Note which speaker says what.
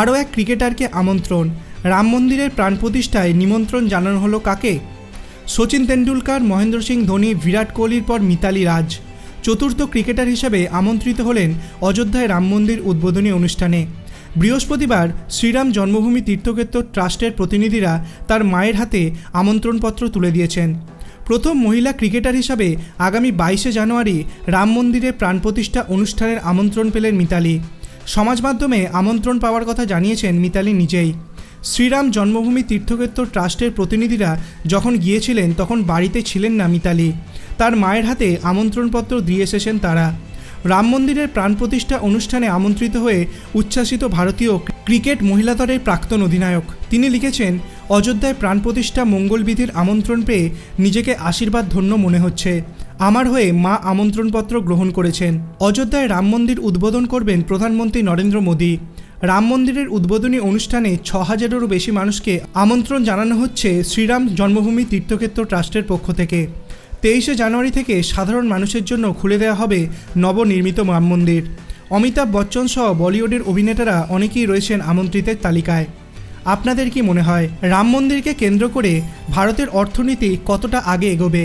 Speaker 1: আরও এক ক্রিকেটারকে আমন্ত্রণ। রাম মন্দিরের প্রাণ প্রতিষ্ঠায় নিমন্ত্রণ জানানো হলো কাকে? সচিন তেন্ডুলকার, মহেন্দ্র সিং ধোনি, বিরাট কোহলির পর মিতালি রাজ। চতুর্থ ক্রিকেটার হিসেবে আমন্ত্রিত হলেন অযোধ্যায় রাম মন্দির উদ্বোধনী অনুষ্ঠানে। বৃহস্পতিবার শ্রীরাম জন্মভূমি তীর্থক্ষেত্র ট্রাস্টের প্রতিনিধিরা তার মায়ের হাতে আমন্ত্রণপত্র তুলে দিয়েছেন। প্রথম মহিলা ক্রিকেটার হিসাবে আগামী বাইশে জানুয়ারি রাম মন্দিরে প্রাণ প্রতিষ্ঠা অনুষ্ঠানের আমন্ত্রণ পেলেন মিতালি। সমাজ মাধ্যমে আমন্ত্রণ পাওয়ার কথা জানিয়েছেন মিতালি নিজেই। শ্রীরাম জন্মভূমি তীর্থক্ষেত্র ট্রাস্টের প্রতিনিধিরা যখন গিয়েছিলেন, তখন বাড়িতে ছিলেন না মিতালি। তার মায়ের হাতে আমন্ত্রণপত্র দিয়ে এসেছেন তারা। রাম মন্দিরের প্রাণ প্রতিষ্ঠা অনুষ্ঠানে আমন্ত্রিত হয়ে উচ্ছ্বাসিত ভারতীয় ক্রিকেট মহিলা দলের প্রাক্তন অধিনায়ক। তিনি লিখেছেন, অযোধ্যায় প্রাণ প্রতিষ্ঠা মঙ্গলবিধির আমন্ত্রণ পেয়ে নিজেকে আশীর্বাদ ধন্য মনে হচ্ছে। আমার হয়ে মা আমন্ত্রণপত্র গ্রহণ করেছেন। অযোধ্যায় রাম মন্দির উদ্বোধন করবেন প্রধানমন্ত্রী নরেন্দ্র মোদী। রাম মন্দিরের উদ্বোধনী অনুষ্ঠানে ছ হাজারেরও বেশি মানুষকে আমন্ত্রণ জানানো হচ্ছে শ্রীরাম জন্মভূমি তীর্থক্ষেত্র ট্রাস্টের পক্ষ থেকে। তেইশে জানুয়ারি থেকে সাধারণ মানুষের জন্য খুলে দেওয়া হবে নবনির্মিত রাম মন্দির। অমিতাভ বচ্চন সহ বলিউডের অভিনেতারা অনেকেই রয়েছেন আমন্ত্রিতের তালিকায়। আপনাদের কি মনে হয়, রাম মন্দিরকে কেন্দ্র করে ভারতের অর্থনীতি কতটা আগে এগোবে?